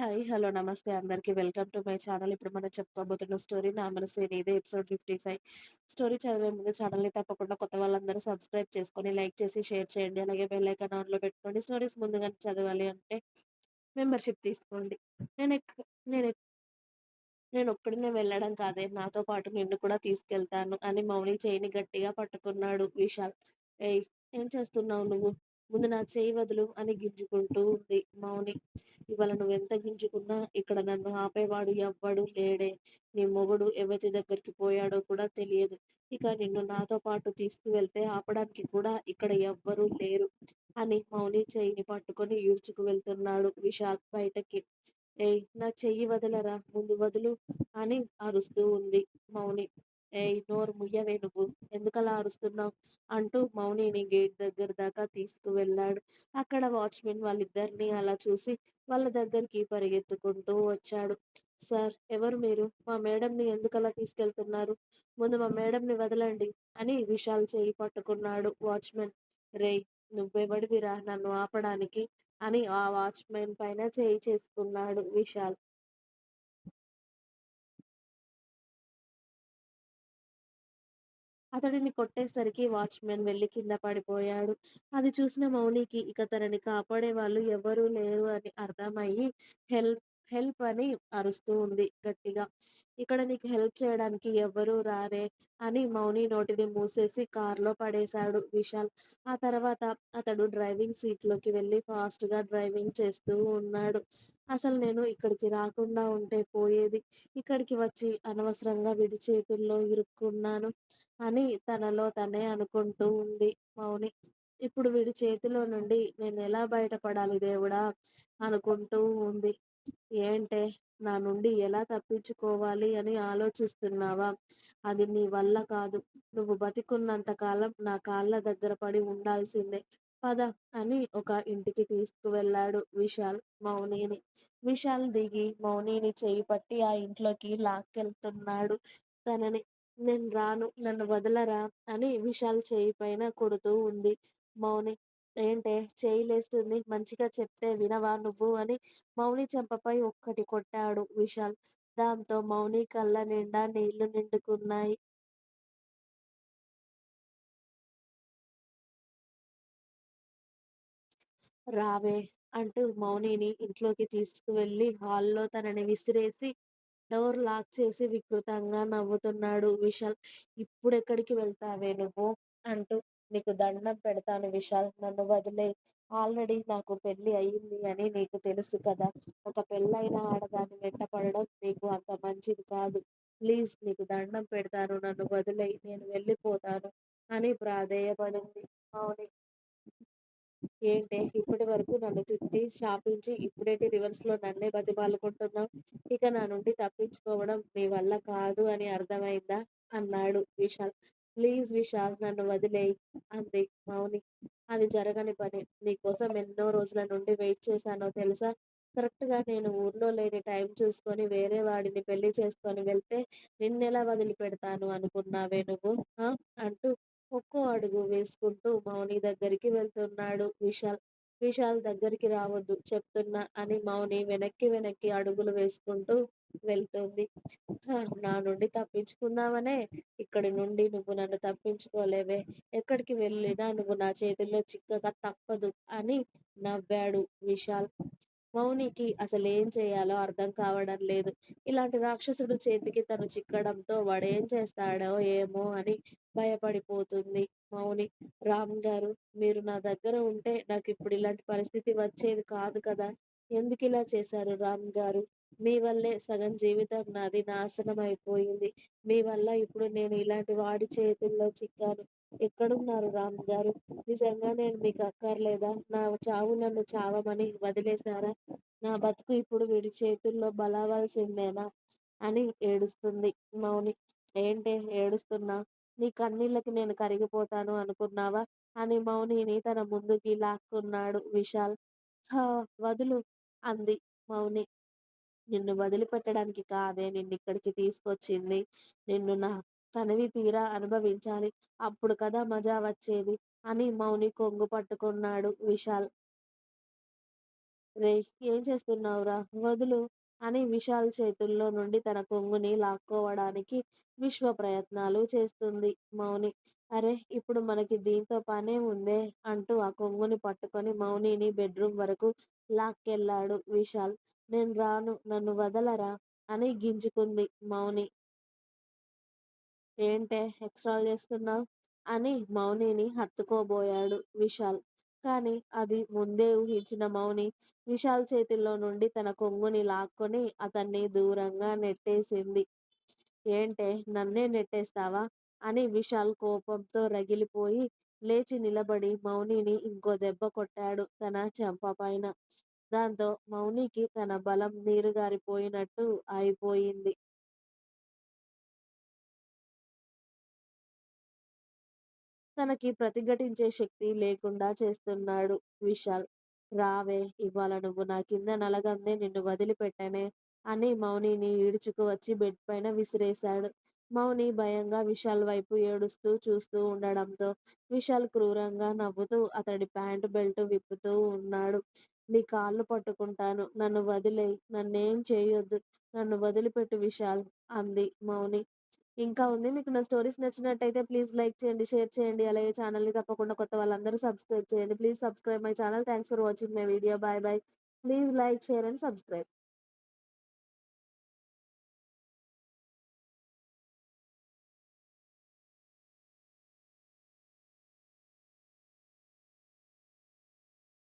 Hi. Hello. నమస్తే అందరికీ welcome to my channel. ఇప్పుడు మనం చెప్పుకోబోతున్న స్టోరీ 'నా మనసు ఇదే ఎపిసోడ్ 55. స్టోరీ చదివే ముందు ఛానల్‌ని తప్పకుండా కొత్త వాళ్ళందరూ సబ్స్క్రైబ్ చేసుకొని, లైక్ చేసి, షేర్ చేయండి. అలాగే బెల్ ఐకాన్ ఆన్‌లో పెట్టుకోండి. స్టోరీస్ ముందుగానే చదవాలి అంటే మెంబర్‌షిప్ తీసుకోండి. నేను నేను నేను ఒక్కడినే వెళ్ళడం కాదే, నాతో పాటు నిన్ను కూడా తీసుకెళ్తాను అని మౌని చేయిని గట్టిగా పట్టుకున్నాడు విశాల్. ఏయ్! ఏం చేస్తున్నావు నువ్వు? ముందు నా చెయ్యి వదులు అని గింజుకుంటూ ఉంది మౌని. ఇవాళ నువ్వెంత గింజుకున్నా ఇక్కడ నన్ను ఆపేవాడు ఎవ్వడు లేడే. నీ మొగుడు ఎవరి దగ్గరికి పోయాడో కూడా తెలియదు. ఇక నిన్ను నాతో పాటు తీసుకువెళ్తే ఆపడానికి కూడా ఇక్కడ ఎవ్వరూ లేరు అని మౌని చెయ్యిని పట్టుకొని ఈడ్చుకు వెళ్తున్నాడు విశాల్ బయటకి. ఏయ్! నా చెయ్యి వదలరా! ముందు వదులు అని అరుస్తూ ఉంది మౌని. ఏయ్! నోరు ముయ్యవే నువ్వు. ఎందుకలా అరుస్తున్నావు అంటూ మౌనిని గేట్ దగ్గర దాకా తీసుకువెళ్ళాడు. అక్కడ వాచ్‌మెన్ వాళ్ళిద్దరిని అలా చూసి వాళ్ళ దగ్గరికి పరిగెత్తుకుంటూ వచ్చాడు. సార్! ఎవరు మీరు? మా మేడంని ఎందుకలా తీసుకెళ్తున్నారు? ముందు మా మేడంని వదలండి అని విశాల్ చేయి పట్టుకున్నాడు వాచ్‌మెన్. రేయ్! నువ్వెవడివిరా నన్ను ఆపడానికి? అని ఆ వాచ్‌మెన్ పైన చేయి చేసుకున్నాడు విశాల్. అతడిని కొట్టేసరికి వాచ్‌మెన్ వెళ్ళి కింద పడిపోయాడు. అది చూసిన మౌనికి ఇక తనని కాపాడే వాళ్ళు ఎవరూ లేరు అని అర్థమయ్యి హెల్ప్ హెల్ప్ అని అరుస్తూ ఉంది గట్టిగా. ఇక్కడ నీకు హెల్ప్ చేయడానికి ఎవ్వరూ రారే అని మౌని నోటిని మూసేసి కార్‌లో పడేశాడు విశాల్. ఆ తర్వాత అతడు డ్రైవింగ్ సీట్‌లోకి వెళ్ళి ఫాస్ట్‌గా డ్రైవింగ్ చేస్తూ ఉన్నాడు. అసలు నేను ఇక్కడికి రాకుండా ఉంటే పోయేది. ఇక్కడికి వచ్చి అనవసరంగా వీడి చేతుల్లో ఇరుక్కున్నాను అని తనలో తనే అనుకుంటూ ఉంది మౌని. ఇప్పుడు వీడి చేతిలో నుండి నేను ఎలా బయటపడాలి దేవుడా! అనుకుంటూ ఉంది. ఏంటే నా నుండి ఎలా తప్పించుకోవాలి అని ఆలోచిస్తున్నావా? అది నీ వల్ల కాదు. నువ్వు బతికున్నంత కాలం నా కాళ్ళ దగ్గర పడి ఉండాల్సిందే. పద అని ఒక ఇంటికి తీసుకువెళ్ళాడు విశాల్ మౌనిని. విశాల్ దిగి మౌనిని చేయి పట్టి ఆ ఇంట్లోకి లాక్కెళ్తున్నాడు తనని. నేను రాను. నన్ను వదలరా అని విశాల్ చేయి పైన కొడుతూ ఉంది మౌని. ఏంటే చేయలేస్తుంది మంచిగా చెప్తే వినవా నువ్వు అని మౌని చెంపపై ఒక్కటి కొట్టాడు విశాల్. దాంతో మౌని కళ్ళ నిండా నీళ్ళు నిండుకున్నాయి. రావే అంటూ మౌనిని ఇంట్లోకి తీసుకువెళ్ళి హాల్‌లో తనని విసిరేసి డోర్ లాక్ చేసి వికృతంగా నవ్వుతున్నాడు విశాల్. ఇప్పుడెక్కడికి వెళ్తావే నువ్వు? అంటూ నీకు దండం పెడతాను విశాల్. నన్ను వదిలే ఆల్రెడీ నాకు పెళ్ళి అయింది అని నీకు తెలుసు కదా! ఒక పెళ్ళైన ఆడదాన్ని వెంటపడడం నీకు అంత మంచిది కాదు. ప్లీజ్ నీకు దండం పెడతాను నన్ను వదిలే నేను వెళ్ళిపోతాను అని ప్రాధేయపడింది అవుని ఏంటే ఇప్పటి వరకు నన్ను తిట్టి, శాపించి రివర్స్లో నన్నే బతిమాలుకుంటున్నావ్? ఇక నా నుండి తప్పించుకోవడం నీ వల్ల కాదు అని అర్థమైందా? అన్నాడు విశాల్. ప్లీజ్ విశాల్ నన్ను వదిలేయి అంది మౌని. అది జరగని పని. నీకోసం ఎన్నో రోజుల నుండి వెయిట్ చేశానో తెలుసా? కరెక్ట్‌గా నేను ఊర్లో లేని టైం చూసుకొని వేరే వాడిని పెళ్ళి చేసుకొని వెళ్తే నిన్నెలా వదిలిపెడతాను అనుకున్నావే నువ్వు? అంటూ ఒక్కో అడుగు వేసుకుంటూ మౌని దగ్గరికి వెళ్తున్నాడు విశాల్. విశాల్ దగ్గరికి రావద్దు చెప్తున్నా అని మౌని వెనక్కి వెనక్కి అడుగులు వేసుకుంటూ వెళ్తుంది నా నుండి తప్పించుకుందామనే? ఇక్కడి నుండి నువ్వు నన్ను తప్పించుకోలేవే. ఎక్కడికి వెళ్ళినా నువ్వు నా చేతుల్లో చిక్కక తప్పదు అని నవ్వాడు విశాల్. మౌనికి అసలేం చేయాలో అర్థం కావడం లేదు. ఇలాంటి రాక్షసుడు చేతికి తను చిక్కడంతో వాడేం చేస్తాడో ఏమో అని భయపడిపోతుంది మౌని. రామ్ గారు మీరు నా దగ్గర ఉంటే నాకు ఇప్పుడు ఇలాంటి పరిస్థితి వచ్చేది కాదు కదా! ఎందుకు ఇలా చేశారు రామ్ గారు మీ వల్లే సగం జీవితం నాది నాశనం అయిపోయింది. మీ వల్ల ఇప్పుడు నేను ఇలాంటి వాడి చేతుల్లో చిక్కాను. ఎక్కడున్నారు రామ్ గారు నిజంగా నేను మీకు అక్కర్లేదా? నా చావు నన్ను చావమని వదిలేశారా? నా బతుకు ఇప్పుడు వీడి చేతుల్లో బలవలసిందేనా అని ఏడుస్తుంది మౌని. ఏంటే ఏడుస్తున్నా నీ కన్నీళ్ళకి నేను కరిగిపోతాను అనుకున్నావా? అని మౌనిని తన ముందుకి లాక్కున్నాడు విశాల్. హా! వదులు అంది మౌని. నిన్ను వదిలిపెట్టడానికి కాదే నిన్ను ఇక్కడికి తీసుకొచ్చింది. నిన్ను నా తనవి తీరా అనుభవించాలి. అప్పుడు కదా మజా వచ్చేది అని మౌని కొంగు పట్టుకున్నాడు విశాల్. రే ఏం చేస్తున్నావురా? వదులు అని విశాల్ చేతుల్లో నుండి తన కొంగుని లాక్కోవడానికి విశ్వ ప్రయత్నాలు చేస్తుంది మౌని. అరే ఇప్పుడు మనకి దీంతో పనే ఉందే అంటూ ఆ కొంగుని పట్టుకొని మౌనిని బెడ్ రూమ్ వరకు లాక్కెళ్ళాడు విశాల్. నేను రాను నన్ను వదలరా అని గింజుకుంది మౌని. ఏంటే ఎక్స్ట్రాల్ చేస్తున్నావు అని మౌనిని హత్తుకోబోయాడు విశాల్. కానీ అది ముందే ఊహించిన మౌని విశాల్ చేతిలో నుండి తన కొంగుని లాక్కొని అతన్ని దూరంగా నెట్టేసింది. ఏంటే నన్నే నెట్టేస్తావా? అని విశాల్ కోపంతో రగిలిపోయి లేచి నిలబడి మౌనిని ఇంకో దెబ్బ కొట్టాడు తన చెంప పైన దాంతో మౌనికి తన బలం నీరుగారిపోయినట్టు అయిపోయింది. తనకి ప్రతిఘటించే శక్తి లేకుండా చేస్తున్నాడు విశాల్. రావే ఇవాళ నువ్వు నా కింద నలగందే నిన్ను వదిలిపెట్టనే అని మౌనిని ఈడ్చుకు వచ్చి బెడ్ పైన విసిరేశాడు. మౌని భయంగా విశాల్ వైపు ఏడుస్తూ చూస్తూ ఉండడంతో విశాల్ క్రూరంగా నవ్వుతూ అతడి ప్యాంటు బెల్ట్ విప్పుతూ ఉన్నాడు. నీ కాళ్ళు పట్టుకుంటాను. నన్ను వదిలెయ్. నన్నేం చేయొద్దు. నన్ను వదిలిపెట్టు విశాల్ అంది మౌని. ఇంకా ఉంది. మీకు నా స్టోరీస్ నచ్చినట్టయితే ప్లీజ్ లైక్ చేయండి, షేర్ చేయండి. అలాగే ఛానల్‌ని తప్పకుండా కొత్త వాళ్ళందరూ సబ్స్క్రైబ్ చేయండి. Please subscribe my channel. Thanks for watching my video. Bye bye please like, share and subscribe.